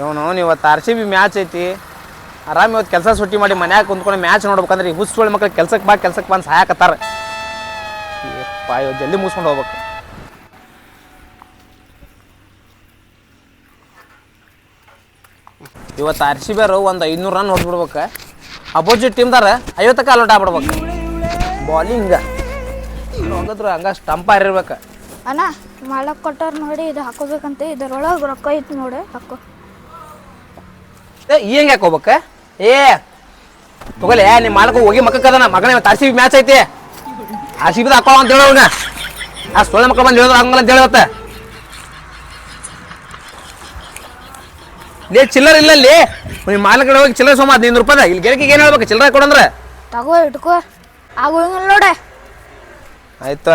ಇವನು ಇವತ್ತು R C B match ಐತಿ. ಆರಾಮ್ ಇವತ್ತು ಕೆಲಸ ಸುಟ್ಟಿ ಮಾಡಿ ಮನ್ಯಾಗ ಕುಂತ್ಕೊಂಡು ಮ್ಯಾಚ್ ನೋಡ್ಬೇಕಂದ್ರೆ ಈ ಹುಚ್ಚುಳಿ ಮಕ್ಳು ಕೆಲ್ಸಕ್ಕೆ ಬಾ ಕೆಲ್ಸಕ್ಕೆ ಬಂದು ಸಹಾಯಕತ್ತಾರ ಏಪ್ಪ, ಇವತ್ತು ಜಲ್ದಿ ಮುಗಿಸ್ಕೊಂಡು ಹೋಗ್ಬೇಕು. ಇವತ್ತು ಆರ್ ಸಿ ಬಿ ಅವರು ಒಂದು ಐನೂರು ರನ್ ಹೊಡ್ಬಿಡ್ಬೇಕು ಅಪೋಸಿಟ್ ಟೀಮ್ದಾರ ಐವತ್ತಕ್ಕೆ ಅಲೌಟ್ ಆಗ್ಬಿಡ್ಬೇಕು. ಬಾಲಿಂಗ್ ಹೋಗಿದ್ರು ಹಂಗ ಸ್ಟಂಪ್ ಆರಿರ್ಬೇಕು ಅಣ್ಣ, ಮಾಲಕ್ ಕೊಟ್ಟವ್ರು ನೋಡಿ ಇದು ಹಾಕೋಬೇಕಂತ. ಇದರೊಳಗೆ ರೊಕ್ಕ ಐತಿ ನೋಡಿ, ಹಾಕೋ. ಏ ಈ ಹೆಂಗೆ ಹಾಕೋಬೇಕ ಏ ತಗೊಲೆ ನಿಮ್ಮ ಮಾಲಕ ಹೋಗಿ ಮಕ್ಕದನ ಮಗನ ಮಗನೇ ಆರ್ ಸಿ ಬಿ ಮ್ಯಾಚ್ ಐತಿ. ಆರ್ ಸಿ ಬಿದ ಹಾಕೋ ಅಂತ ಹೇಳೋ ಅವ್ನ. ಆ ಸೊಳ್ಳೆ ಮಕ್ಕಳು ಬಂದು ಹೇಳಿದ್ರು ಹಂಗಲ್ಲ ಅಂತ ಹೇಳತ್ತ ಲೇ ಚಿಲ್ಲರ್ ಇಲ್ಲ ಅಲ್ಲಿ ನಿಮ್ಮ ಮಾಲಕಡೆ ಹೋಗಿ ಚಿಲ್ಲರ್ ಸೋಮ ಹದಿನೈದು ರೂಪಾಯಿ ಇಲ್ಲಿ ಗೆರಕಿಗೆ ಏನು ಹೇಳ್ಬೇಕು? ಚಿಲ್ಲರ್ ಕೊಡಂದ್ರೆ. ತಗೋ ಇಟ್ಕೋ. ಆಗೋಂಗಿಲ್ಲ ನೋಡ. ಆಯ್ತು.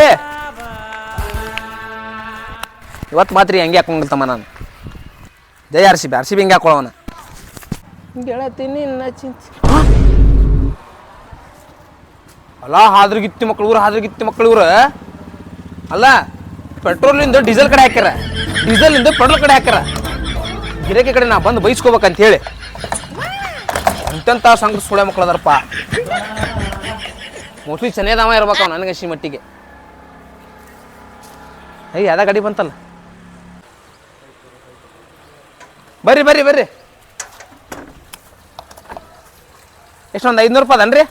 ಏ ಇವತ್ತು ಮಾತ್ರ ಹೆಂಗೆ ಹಾಕೊಂಡ್ತಮ್ಮ ನಾನು. ಜೈ R C B R C B ಹಿಂಗೆ ಹಾಕೊಳ್ಳೋಣ ಗೆಳತೀನಿ ಇನ್ನ ಚಿಂಚಿ ಅಲ್ಲ ಹಾದ್ರಗಿತ್ತಿ ಮಕ್ಳು ಊರು ಹಾದ್ರಗಿತ್ತಿ ಮಕ್ಳು ಇವ್ರು. ಅಲ್ಲ ಪೆಟ್ರೋಲಿಂದ ಡೀಸೆಲ್ ಕಡೆ ಹಾಕ್ಯಾರ. ಡೀಸೆಲಿಂದ ಪೆಟ್ರೋಲ್ ಕಡೆ ಹಾಕ್ಯಾರ. ಗಿರಾಕಿ ಕಡೆ ನಾ ಬಂದು ಬೈಸ್ಕೋಬೇಕಂತ ಹೇಳಿ ಅಂತೆಂಥ ಸಂಘ ಸುಳೆ ಮಕ್ಳು ಅದಾರಪ್ಪ. ಮೋಸ್ಟ್ಲಿ ಚೆನ್ನೈದವ ಇರ್ಬೇಕು ಅವ್ನು ನನಗೆ ಅಶಿ ಮಟ್ಟಿಗೆ. ಅಯ್ಯ ಯಾವ್ದ ಗಾಡಿ ಬಂತಲ್ಲ? ಬರ್ರಿ ಬರ್ರಿ ಬರ್ರಿ. ಎಷ್ಟೊಂದು ಐದುನೂರು ರೂಪಾಯಿ ಅದನ್ರಿ?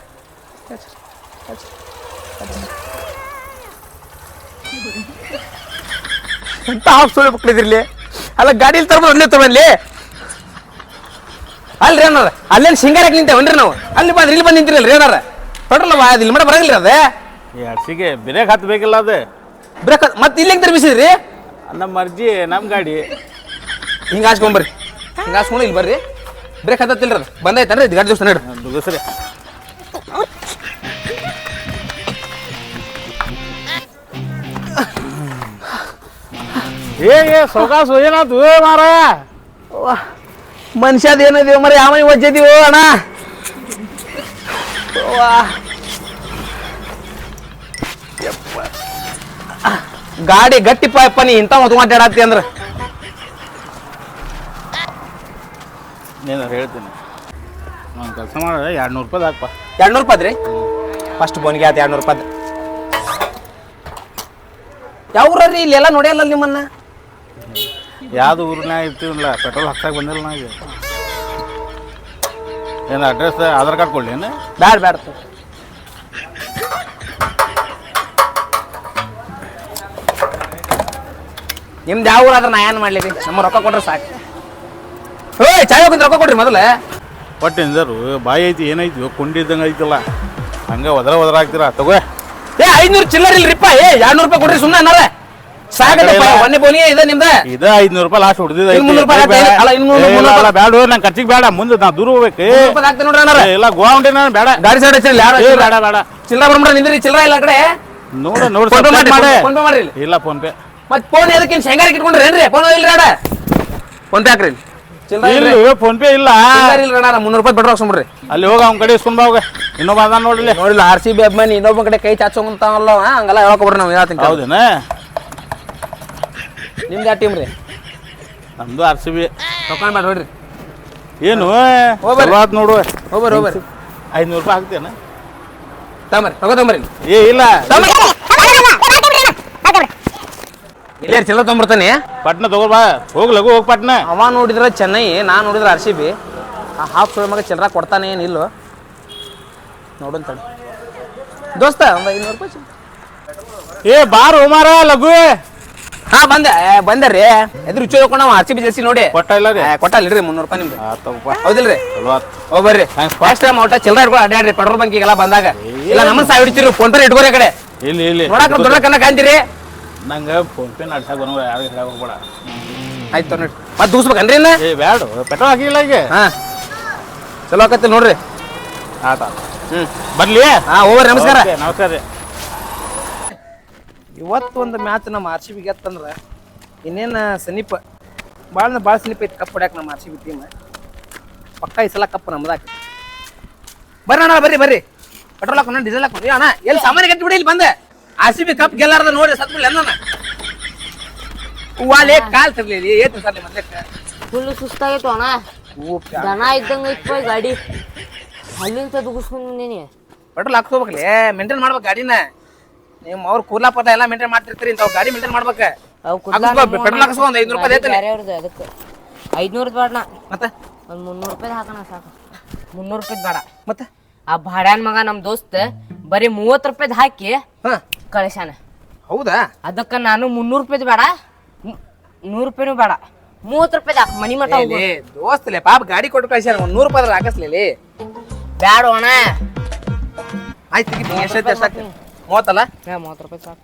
ಎಂತ ಹಾಫ್ ಸುಳಿ ಅಲ್ಲ ಗಾಡಿಲಿ ತರ್ಬೋದು ಒಂದೇ ತಗೊಂಡ್ಲಿ ಅಲ್ರಿ ಏನಾರ ಅಲ್ಲೇನು ಸಿಂಗಾರಕ್ಕೆ ನಿಂತೇವನ್ರಿ ನಾವು? ಅಲ್ಲಿ ಬಂದ್ರಿ ಇಲ್ಲಿ ಬಂದು ನಿಂತಿರಲ್ರಿ ಏನಾರ? ತೊಡ್ರಲ್ಲ ಅದು ಇಲ್ಲಿ ಮಡ ಬರಂಗಿಲ್ಲ ಅದೇ? ಈ ಅಡ್ಸಿಗೆ ಬ್ರೇಕ್ ಹತ್ತಬೇಕಿಲ್ಲ ಅದು. ಬ್ರೇಕ್ ಮತ್ತೆ ಇಲ್ಲಿ ತಿರ್ಬಿಸಿದ್ರಿ ತರ್ಬಿಸಿದ್ರಿ ನಮ್ಮ ಅರ್ಜಿ ನಮ್ಮ ಗಾಡಿ. ಹಿಂಗೆ ಹಾಸ್ಕೊಂಬರ್ರಿ ಹಿಂಗೆ ಹಾಸ್ಕೊಂಡು ಇಲ್ಲಿ ಬರ್ರಿ. ಬ್ರೇಕ್ ಹತ್ತತ್ತಿಲ್ರಿ ಅದು. ಬಂದೈತನ್ರಿ ಇದು ಗಾಡಿ ದಿವಸ ನಡ್ರಿ. ಏ ಏ ಸೌಕಾಸು ಏನಾಯ್ತು? ಏ ಮಾರ ಮನುಷ್ಯದ ಏನಿದೀವ ಮರಿ ಯಾವ ಒಜ್ಜದೀವೋ ಅಣ್ಣ? ಅವ್ವಾ. ಯಪ್ಪ. ಗಾಡಿ ಗಟ್ಟಿ ಪಾಯಪ್ಪ ನೀ ಇಂಥ ಹೊತ್ತು ಮಾತಾಡತ್ತಿ ಅಂದ್ರೆ. ನೀನು ಹೇಳ್ತೀನಿ. ಒಂದು ಕೆಲಸ ಮಾಡ ಎರಡು ನೂರು ರೂಪಾಯಿ ಹಾಕ್ಪ. ಎರಡು ನೂರು ರೂಪಾಯಿ ರೀ? ಫಸ್ಟ್ ಬೋನಿಗೆ ಆಯ್ತು ಎರಡು ನೂರು ರೂಪಾಯಿ ಯಾವ ಊರಲ್ಲಿ ಇಲ್ಲೆಲ್ಲ ನೋಡ್ಯಲ್ಲ ನಿಮ್ಮನ್ನ? ಯಾವ್ದು ಊರಿನಾಗ ಇರ್ತೀವಲ್ಲ ಪೆಟ್ರೋಲ್ ಹಾಕ್ಸಕ್ಕೆ ಬಂದಿಲ್ಲ ನಾವು ಏನು ಅಡ್ರೆಸ್ ಆಧಾರ್ ಕಾರ್ಡ್ ಕೊಡ್ಲಿ ಏನು? ಬ್ಯಾಡ ಬ್ಯಾಡ. ನಿಮ್ದು ಯಾವ ಊರಾದ್ರೆ ನಾ ಏನು ಮಾಡಲಿ ರೀ? ನಮ್ಮ ರೊಕ್ಕ ಕೊಟ್ರೆ ಸಾಕು. ಓಯ್ ಚಾಯ್ ಹೋಗಿದ್ ರೊಕ್ಕ ಕೊಡ್ರಿ ಮೊದಲೇ. ಒಟ್ಟು ಎಂದರು ಬಾಯಿ ಐತಿ ಏನೈತಿ? ಕೊಂಡಿದ್ದಂಗೆ ಐತಿಲ್ಲ. ಹಂಗೆ ಒದರ ಒದರ ಹಾಕ್ತೀರಾ ತಗೋ. ಏ ಐನೂರು ಚಿಲ್ಲರ್ ಇಲ್ರಿಪ್ಪ. ಏ ಎರಡ್ನೂರು ರೂಪಾಯಿ ಕೊಡ್ರಿ ಸುಮ್ಮನೆ ಅನ್ನಾರ. ಸಾಕಪ್ಪ ಒಂದೇ ಬೋನಿಗೆ ಇದೆ ನಿಮ್ದ? ಇದ ಐದ್ನೂರು ರೂಪಾಯಿ ಲಾಸ್ಟ್ ಹೊಡೆದಿದ್ದ ಇನ್ನು ಮುನ್ನೂರು ರೂಪಾಯಿ. ಅಲ್ಲ, ಇನ್ನು ಮುನ್ನೂರು- ಮುನ್ನೂರು ರೂಪಾಯಿ. ಬೇಡ ನಂಗೆ ಖರ್ಚಿಗೆ ಬೇಡ. ಮುಂದೆ ನಾ ದೂರ ಹೋಗ್ಬೇಕು. ರೂಪಾಯಿ ಹಾಕ್ತೀನಿ ನೋಡ್ರಿ ಅನ್ನಾರ. ಇಲ್ಲ ಗೋವಾ ಹೊಂಟೆ ನಾನು ಬೇಡ. ಗಾಡಿ ಸೈಡ್ ಹಚ್ಚಿಲ್ಲ ಯಾರು ಬೇಡ ಬೇಡ. ಚಿಲ್ಲರ ಬರ್ಬಿಡ ನಿಂದ್ರಿ ಚಿಲ್ಲರ ಇಲ್ಲ ಕಡೆ. ನೋಡು ನೋಡು ಫೋನ್ ಪೇ ಮಾಡ್ರಿ ಫೋನ್ ಪೇ ಮಾಡ್ರಿ ಇಲ್ಲ. Phone pay. ಮತ್ ಫೋನ್ ಎದಕ್ಕೆ ಶೇಂಗಾರಿ ಇಟ್ಕೊಂಡ್ರಿ ಏನ್ರಿ ಫೋನ್ ಇಲ್ಲ ಫೋನ್ ಪೇ ಹಾಕ್ರಿ ಇಲ್ಲ ಫೋನ್ ಪೇ ಇಲ್ಲ. ಇಲ್ಲ ಮುನ್ನೂರು ರೂಪಾಯಿ ಪೆಟ್ರೋಲ್ ಹಾಕ್ಸ್ಬಿಡ್ರಿ ಅಲ್ಲಿ ಹೋಗ ಅವ್ನ ಕಡೆ ಇಸ್ಕೊಂಡ್ ಹೋಗ. ಇನ್ನೊಬ್ಬ ಅದ ನೋಡಿಲ್ಲ ನೋಡಿಲ್ಲ ಆರ್ ಸಿ ಬಿ ಅಭಿಮಾನಿ ಇನ್ನೊಬ್ಬ ಕಡೆ ಕೈ ಚಾಚೋಂತಾವಲ್ಲ ಹಂಗೆಲ್ಲ ಹೇಳ್ಕೊಬ್ರಿ ನಾವು ಹೇಳ್ತೀನಿ ಹೌದೇನ? ನಿಮ್ದು ಯಾವ ಟೀಮ್ ರೀ? ನಮ್ದು ಆರ್ ಸಿ ಬಿ ತಕೊಂಡ್ ಮಾಡಿ ನೋಡ್ರಿ ಏನು? ಹೋಗ್ಬಾರ್ದು ನೋಡು. ಹೋಗ್ಬರ್ರಿ ಹೋಗ್ಬರ್ರಿ ಐದ್ನೂರು ರೂಪಾಯಿ ಹಾಕ್ತೇನ ತಗೊಂಬರ್ರಿ ತಗೋ ತಗೊಂಬರ್ರಿ. ಏ ಇಲ್ಲ. ಇಲ್ಲೇ ಚಿಲ್ಲರ್ ತೊಗೊಂಬರ್ತಾನೆ. ಪಟ್ನ ತಗೋ ಬಾ. ಹೋಗ್ ಲಘು ಹೋಗ್ ಪಟ್ನ. ಅವ ನೋಡಿದ್ರೆ ಚೆನ್ನೈ ನಾ ನೋಡಿದ್ರೆ ಆರ್ ಸಿ ಬಿ. ಆ ಹಾಫ್ ಸುಳ್ಳು ಮಗ ಚಿಲ್ಲರ ಕೊಡ್ತಾನೆ ಏನಿಲ್ಲೋ ನೋಡೋಣ ತಡಿ. ದೋಸ್ತ ಒಂದು ಐನೂರು ರೂಪಾಯಿ ಚಿಲ್ಲರೆ. ಏ ಬಾರ್ ಹೋಮಾರ ಲಘು ಹಾ ಬಂದೆ. ಏ, ಬಂದೆ ರೀ. ಎದುರು ರುಚಿ ಆರ್ ಸಿ ಬಿ ಜರ್ಸಿ ನೋಡಿ. ಕೊಟ್ಟ ಇಲ್ಲ ರೀ? ಕೊಟ್ಟಲ್ರಿ ಮುನ್ನೂರು ರೂಪಾಯಿ ನಿಮ್ದು. ತಗೋಪ್ಪ. ಹೌದಿಲ್ರಿ? ಚಲೋ ಆತ್. ಹೋಗ್ ಬರ್ರಿ. Thanks, ಫಸ್ಟ್ ಟೈಮ್ ಔಟ ಚಿಲ್ಲರ ಇಟ್ಕೊಂಡು ಅಡ್ಡಾಡ್ರಿ ಪೆಟ್ರೋಲ್ ಬಂಕಿಗೆಲ್ಲ ಬಂದಾಗ. ಇಲ್ಲ ನಮ್ಮ ಸಾಯ್ ಹೊಡಿತೀರಿ ಫೋನ್ ಪೇ ಇಟ್ಕೋರಿ ಆ ಕಡೆ. ಇಲ್ಲಿ ಇಲ್ಲಿ. ನೋಡಾಕ ದೊಡ್ಡ ಕಣ್ಣ ಕಾಂತೀರಿ ನಂಗೆ ಫೋನ್ ಪೇ ನಡ್ಸಕ್ ಬರೋ ಯಾರು ಹೋಗ್ಬೇಡ. ಆಯ್ತು ನೋಡ್ರಿ ಮತ್ತೆ ದೂಸ್ಬೇಕನ್ರಿ ಇನ್ನ? ಏ ಬ್ಯಾಡ ಪೆಟ್ರೋಲ್ ಹಾಕಿಲ್ಲ ಈಗ. ಹಾ. ಚಲೋ ಆಕತ್ತೆ ನೋಡ್ರಿ. ಆತ. ಹ್ಞೂ ಬರ್ಲಿ? ಹಾಂ ಓವರ್ ನಮಸ್ಕಾರ. ನಮಸ್ಕಾರ ರೀ. ಇವತ್ತು ಒಂದು ಮ್ಯಾಚ್ ನಮ್ಮ ಆರ್ ಸಿ ಬಿ ಗೆತ್ತಂದ್ರೆ ಇನ್ನೇನು ಸಮೀಪ ಭಾಳ ಭಾಳ ಸಮೀಪ ಐತಿ ಕಪ್ ಹೊಡ್ಯಾಕ ನಮ್ಮ ಆರ್ ಸಿ ಬಿ ಟೀಮ್ ಪಕ್ಕ ಈ ಸಲ ಕಪ್ ನಮ್ದಾಕ ಬರ್ರಿ ಅಣ್ಣ ಬರ್ರಿ ಬರ್ರಿ. ಪೆಟ್ರೋಲ್ ಹಾಕೊಂಡು ಡೀಸೆಲ್ ಹಾಕೊಂಡು ಅಣ್ಣ ಎಲ್ಲಿ ಸಾಮಾನ್ಯ ಕಟ್ಟಿ ಬಿಡಿ ಇಲ್ಲಿ ಬಂದೆ. ಆರ್ ಸಿ ಬಿ ಕಪ್ ಗೆಲ್ಲಾರ್ದ ನೋಡಿ ಸತ್ ಬಿಡಿ ಅಣ್ಣ ವಾಲೆ ಕಾಲ್ ತರ್ಲಿ ಏತ್ ಸರ್ ಮೊದ್ಲಕ್ಕೆ ಫುಲ್ ಸುಸ್ತಾಗೈತು ಅಣ್ಣ. ದನ ಇದ್ದಂಗ ಐತ್ ಗಾಡಿ. ಅಲ್ಲಿಂದ ದುಗಿಸ್ಕೊಂಡ್ ಬಂದೀನಿ. ಪೆಟ್ರೋಲ್ ಹಾಕ್ಸ್ಕೋಬೇಕಲ್ಲಿ ಮೇಂಟೈನ್ ಮಾಡ್ಬೇಕು ಗಾಡಿನ? ನೀವು ಅವ್ರ ಕೂರ್ಲಾ ಪದ ಎಲ್ಲ ಮೇಂಟೈನ್ ಮಾಡ್ತಿರ್ತೀರಿ ಇಂಥವ್ ಗಾಡಿ ಮೇಂಟೈನ್ ಮಾಡ್ಬೇಕು. ಪೆಟ್ರೋಲ್ ಹಾಕ್ಸ್ಕೊ ಒಂದು ಐದ್ನೂರು ರೂಪಾಯಿ ಐತಲ್ಲ? ಬೇರೆಯವ್ರದ್ದು ಅದಕ್ಕೆ. ಐದ್ನೂರದ್ದು ಬೇಡ ಮತ್ತೆ? ಒಂದು ಮುನ್ನೂರು ರೂಪಾಯಿ ಹಾಕೋಣ ಸಾಕು. ಮುನ್ನೂರು ರೂಪಾಯಿ ಬೇಡ ಮತ್ತೆ? ಆ ಭಾಡ್ಯಾನ್ ಮಗ ನಮ್ ದೋಸ್ತ್ ಬರೀ ಮೂವತ್ತು ರೂಪಾಯ್ದು ಹಾಕಿ ಹಾ. ಕಳಿಸ್ಯಾನ ಹೌದಾ? ಅದಕ್ಕೆ ನಾನು ಮುನ್ನೂರು ರೂಪಾಯ್ದು ಬೇಡ. ನೂರು ರೂಪಾಯಿನೂ ಬೇಡ. ಮೂವತ್ತು ರೂಪಾಯಿ ಹಾಕಿ ಮನಿ ಮಠ ಹೋಗು. ದೋಸ್ತಲೇ ಪಾಪ ಗಾಡಿ ಕೊಟ್ಟು ಕಳಿಸ್ಯಾನ ಒಂದ್ ನೂರು ರೂಪಾಯಿ ಹಾಕಿಸ್ಲಿ ಬ್ಯಾಡ ಅಣ್ಣ. ಆಯ್ತು ಎಷ್ಟೈತೆ ಎಷ್ಟಾಗ್ತದೆ ಮೂವತ್ತಲ್ಲ? ಹಾ ಮೂವತ್ತು ರೂಪಾಯಿ ಸಾಕು.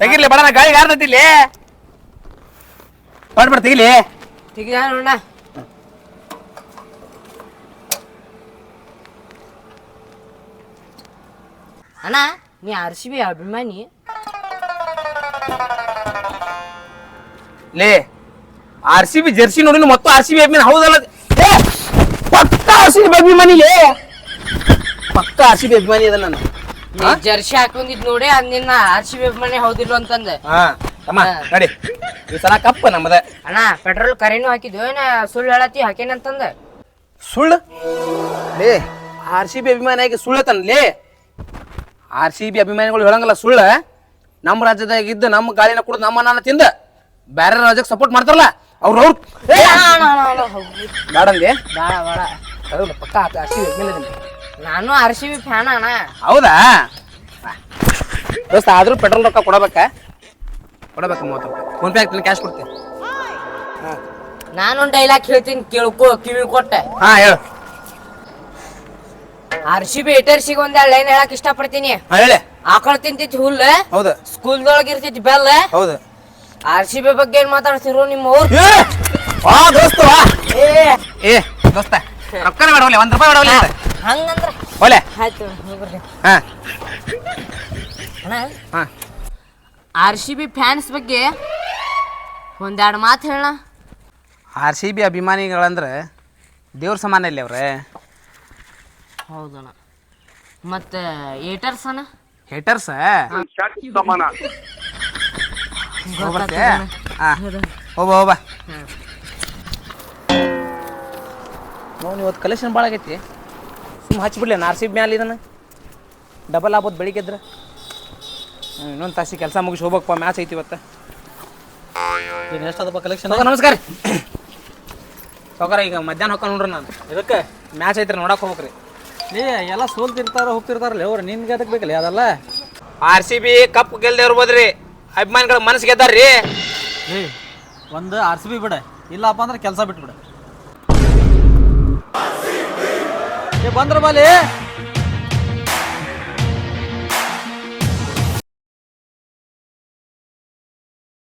ತೆಗಿರ್ಲಿ ಬಡ ಗಾಡಿ ಗಾಡಿ ಯಾರ್ದೈತಿ ಇಲ್ಲಿ ಮಾಡ್ಬಿಡ ತೆಗಿಲಿ. ತೆಗಿದ ಅಣ್ಣ. ನೀ ಆರ್ ಸಿ ಬಿ ಅಭಿಮಾನಿ ಲೇ ಆರ್ ಸಿ ಬಿ ಜರ್ಸಿ ನೋಡಿ ಮತ್ತು ಆರ್ ಸಿ ಬಿ ಅಭಿಮಾನಿ ಹೌದಲ್ಲ? ಏ, ಪಕ್ಕ ಆರ್ ಸಿ ಬಿ ಅಭಿಮಾನಿ ಲೇ. ಪಕ್ಕ ಆರ್ ಸಿ ಬಿ ಅಭಿಮಾನಿ ಅದ ನಾನು. ನೀ ಜರ್ಸಿ ಹಾಕೊಂಡಿದ್ ನೋಡಿ ಅಂದಿನ ನಿನ್ನ ಆರ್ ಸಿ ಬಿ ಅಭಿಮಾನಿ ಹೌದಿಲ್ಲ ಅಂತಂದೆ ಹಾ. ಅಮ್ಮ ನಡಿ. ಈ ಸಲ ಕಪ್ಪ ನಮ್ಮದ. ಅಣ್ಣ ಪೆಟ್ರೋಲ್ ಕರೆನೂ ಹಾಕಿದ್ವಿ ಏನ ಸುಳ್ಳು ಹೇಳತ್ತಿ ಹಾಕೇನಂತಂದೆ? ಸುಳ್ಳು? ಲೇ ಆರ್ ಸಿ ಬಿ ಅಭಿಮಾನಿ ಆಗಿ ಸುಳ್ಳು ತನ್ ಲೇ. ಆರ್ ಸಿ ಬಿ ಅಭಿಮಾನಿಗಳು ಹೇಳಂಗಲ್ಲ ಸುಳ್ಳ? ನಮ್ಮ ರಾಜ್ಯದಾಗ ಇದ್ದ ನಮ್ಮ ಗಾಳಿನ ಕೂಡ ನಮ್ಮ ಅನ್ನ ತಿಂದ ಬೇರೆ ರಾಜ್ಯಕ್ಕೆ ಸಪೋರ್ಟ್ ಮಾಡ್ತಾರಲ್ಲ ಅವ್ರು ಅವ್ರು ಬೇಡಂದೆ ಬೇಡ ಬೇಡ ಹೌದು ಪಕ್ಕ ಆರ್ ಸಿ ಬಿ ಅಭಿಮಾನಿ ಅದೀನಿ. ನಾನು ಆರ್ ಸಿ ಬಿ ಫ್ಯಾನ್ ಅಣ್ಣ. ಹೌದಾ? ದೋಸ್ತ ಆದ್ರೂ ಪೆಟ್ರೋಲ್ ರೊಕ್ಕ ಕೊಡಬೇಕಾ? ಕೊಡಬೇಕು ಮೂವತ್ತು ರೂಪಾಯಿ. ಫೋನ್ ಪೇ ಆಗ್ತೀನಿ ಕ್ಯಾಶ್ ಕೊಡ್ತೀನಿ. ನಾನು ಡೈಲಾಗ್ ಹೇಳ್ತೀನಿ ಕೇಳ್ಕೊ ಕಿವಿ ಕೊಟ್ಟೆ. ಹಾ ಹೇಳು. ಆರ್ ಸಿ ಬಿ ಏಟರ್ಸಿಗೆ ಒಂದ್ ಲೈನ್ ಹೇಳಕ್ ಇಷ್ಟ ಪಡ್ತೀನಿ ಹೇಳಿ. ಆಕಳ ತಿಂತೈತಿ ಹುಲ್ಲ. ಹೌದು. ಸ್ಕೂಲ್ದೊಳಗೆ ಇರ್ತೈತಿ ಬೆಲ್ಲ. ಹೌದು. ಆರ್ ಸಿ ಬಿ ಬಗ್ಗೆ ಏನ್ ಮಾತಾಡ್ತಿರೋ ನಿಮ್ಮ ಊರ್ ಏ! ವಾ ದೋಸ್ತ ವಾ. ಏ! ದೋಸ್ತ ರೊಕ್ಕನ ಬೇಡವಲ್ಲ ಒಂದ್ ರೂಪಾಯಿ ಹಂಗಂದ್ರ? ಒಲೆ ಆಯ್ತು ಹೋಗ್ಬರ್ರಿ ಹಾ. ಅಣ್ಣ ಹಾ. ಆರ್ ಸಿ ಬಿ ಫ್ಯಾನ್ಸ್ ಬಗ್ಗೆ ಒಂದೆರಡು ಮಾತು ಹೇಳ ಆರ್ ಸಿ ಬಿ ಅಭಿಮಾನಿಗಳಂದ್ರೆ ದೇವ್ರ ಸಮಾನ ಇಲ್ಲಿ ಅವ್ರೆ ಹೌದಣ್ಣ. ಮತ್ತೆ ಏಟರ್ಸ್? ಅಣ್ಣ ಹೇಟರ್ಸ್ ಹೋಗ್ಬರ್ತೆ ಹಾ. ಹೋಗ ಹೋಗ ನೋಡಿ ಇವತ್ತು ಕಲೆಕ್ಷನ್ ಭಾಳ ಆಗೈತಿ. ಸುಮ್ಮ ಹಚ್ಬಿಡ್ಲಿ ಆರ್ ಸಿ ಬಿ ಮ್ಯಾಲೆ ಇದನ್ನ. ಡಬಲ್ ಆಗ್ಬೋದು ಬೆಳಿಗ್ಗೆ ಇದ್ರೆ ಇನ್ನೊಂದು ತಾಸಿ ಕೆಲಸ ಮುಗಿಸಿ ಹೋಗ್ಬೇಕಪ್ಪ ಮ್ಯಾಚ್ ಐತಿ ಇವತ್ತು. ಎಷ್ಟು ಅದಪ್ಪ ಕಲೆಕ್ಷನ್ ನಮಸ್ಕಾರ. ಸೌಕರ ಈಗ ಮಧ್ಯಾಹ್ನ ಹೋಗ್ಕೊಂಡು ನೋಡ್ರಿ ನಾನು. ಇದಕ್ಕೆ ಮ್ಯಾಚ್ ಐತ್ರಿ ನೋಡಕ್ ಹೋಗ್ಬೇಕ್ರಿ. ನೀ ಎಲ್ಲ ಸೋಲ್ತಿರ್ತಾರ ಹೋಗ್ತಿರ್ತಾರಲ್ಲ ಅವ್ರು ನಿನ್ಗೆ ಅದಕ್ಕೆ ಬೇಕಲ್ಲ ಅದೆಲ್ಲ? ಆರ್ ಸಿ ಬಿ ಕಪ್ ಗೆಲ್ದೇ ಇರ್ಬೋದ್ರಿ. ಅಭಿಮಾನಿಗಳ ಮನಸ್ಸು ಗೆದ್ದಾರ್ರಿ ಏ ಒಂದು ಆರ್ ಸಿ ಬಿ ಬಿಡ. ಇಲ್ಲಪ್ಪ ಅಂದ್ರೆ ಕೆಲಸ ಬಿಟ್ಬಿಡ. ಏ ಬಂದ್ರ ಬಾಲಿ.